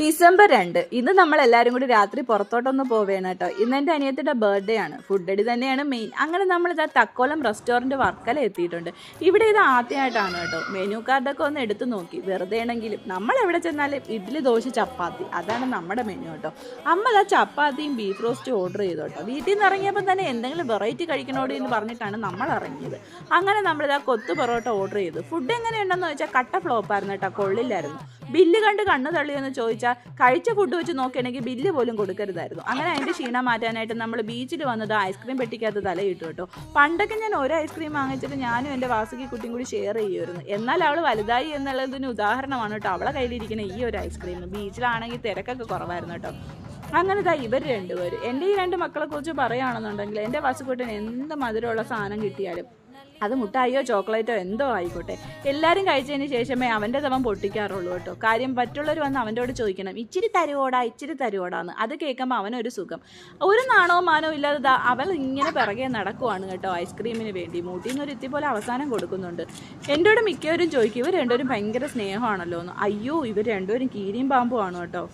December രണ്ട്. ഇന്ന് നമ്മൾ എല്ലാവരും കൂടി രാത്രി പുറത്തോട്ടൊന്ന് പോവുകയാണ് കേട്ടോ. ഇന്ന് എന്റെ അനിയത്തിന്റെ ബർത്ത്ഡേ ആണ്. ഫുഡ് അടി തന്നെയാണ് മെയിൻ അങ്ങനെ നമ്മൾ ഇതാ തക്കോലം റെസ്റ്റോറന്റ് വർക്കല എത്തിയിട്ടുണ്ട്. ഇവിടെ ഇത് ആദ്യമായിട്ടാണ് കേട്ടോ. മെനു കാർഡൊക്കെ ഒന്ന് എടുത്തു നോക്കി. വെറുതെ ആണെങ്കിലും നമ്മൾ എവിടെ ചെന്നാലും ഇഡ്ഡലി ദോശ ചപ്പാത്തി. അതാണ് നമ്മുടെ മെനു കേട്ടോ. അമ്മ ഇതാ ചപ്പാത്തിയും ബീഫ് റോസ്റ്റും ഓർഡർ ചെയ്തു കേട്ടോ. വീട്ടിൽ നിന്ന് ഇറങ്ങിയപ്പോൾ തന്നെ എന്തെങ്കിലും വെറൈറ്റി കഴിക്കണോടി എന്ന് പറഞ്ഞിട്ടാണ് നമ്മൾ ഇറങ്ങിയത്. അങ്ങനെ നമ്മളിതാ കൊത്തു പൊറോട്ട ഓർഡർ ചെയ്തു. ഫുഡ് എങ്ങനെയുണ്ടെന്ന് വെച്ചാൽ കട്ട ഫ്ലോപ്പായിരുന്നു കേട്ടോ. കൊള്ളില്ലായിരുന്നു. ബില്ല് കണ്ട് കണ്ണു തള്ളിയെന്ന് ചോദിച്ചാൽ കഴിച്ച ഫുഡ് വെച്ച് നോക്കുകയാണെങ്കിൽ ബില്ല് പോലും കൊടുക്കരുതായിരുന്നു. അങ്ങനെ അതിന്റെ ക്ഷീണം മാറ്റാനായിട്ട് നമ്മൾ ബീച്ചിൽ വന്നത് ഐസ്ക്രീം പെട്ടിക്കകത്ത് തലയിട്ടു കേട്ടോ. പണ്ടൊക്കെ ഞാൻ ഒരു ഐസ്ക്രീം വാങ്ങിച്ചിട്ട് ഞാനും എന്റെ വാസുകി കുട്ടിയും കൂടി ഷെയർ ചെയ്യുമായിരുന്നു. എന്നാൽ അവൾ വലുതായി എന്നുള്ളതിന് ഉദാഹരണമാണ് കേട്ടോ അവളെ കയ്യിലിരിക്കുന്ന ഈ ഒരു ഐസ്ക്രീം. ബീച്ചിലാണെങ്കിൽ തിരക്കൊക്കെ കുറവായിരുന്നു കേട്ടോ. അങ്ങനെ ദാ ഇവർ രണ്ടുപേരും. എന്റെ ഈ രണ്ട് മക്കളെക്കുറിച്ച് പറയുകയാണെന്നുണ്ടെങ്കിൽ എന്റെ വാസുകൂട്ടൻ എന്ത് മധുരമുള്ള സാധനം കിട്ടിയാലും അത് മുട്ടായോ ചോക്ലേറ്റോ എന്തോ ആയിക്കോട്ടെ. എല്ലാവരും കഴിച്ചതിന് ശേഷമേ അവന്റെ തവൻ പൊട്ടിക്കാറുള്ളൂ കേട്ടോ. കാര്യം മറ്റുള്ളവർ വന്ന് അവന്റെയോട് ചോദിക്കണം ഇച്ചിരി തരുവോടാ ഇച്ചിരി തരുവോടാന്ന്? അത് കേൾക്കുമ്പോൾ അവനൊരു സുഖം. ഒരു നാണോ മാനോ ഇല്ലാതെ അവൾ ഇങ്ങനെ പിറകെ നടക്കുവാണ് കേട്ടോ ഐസ്ക്രീമിന് വേണ്ടി. മൂട്ടിൽ നിന്ന് ഒരു ഇത്തി പോലെ അവസാനം കൊടുക്കുന്നുണ്ട്. എന്റെയോട് മിക്കവരും ചോദിക്കും ഇവർ രണ്ടുപേരും ഭയങ്കര സ്നേഹമാണല്ലോ എന്ന് അയ്യോ ഇവർ രണ്ടുപേരും കീരിയും പാമ്പുമാണ് കേട്ടോ.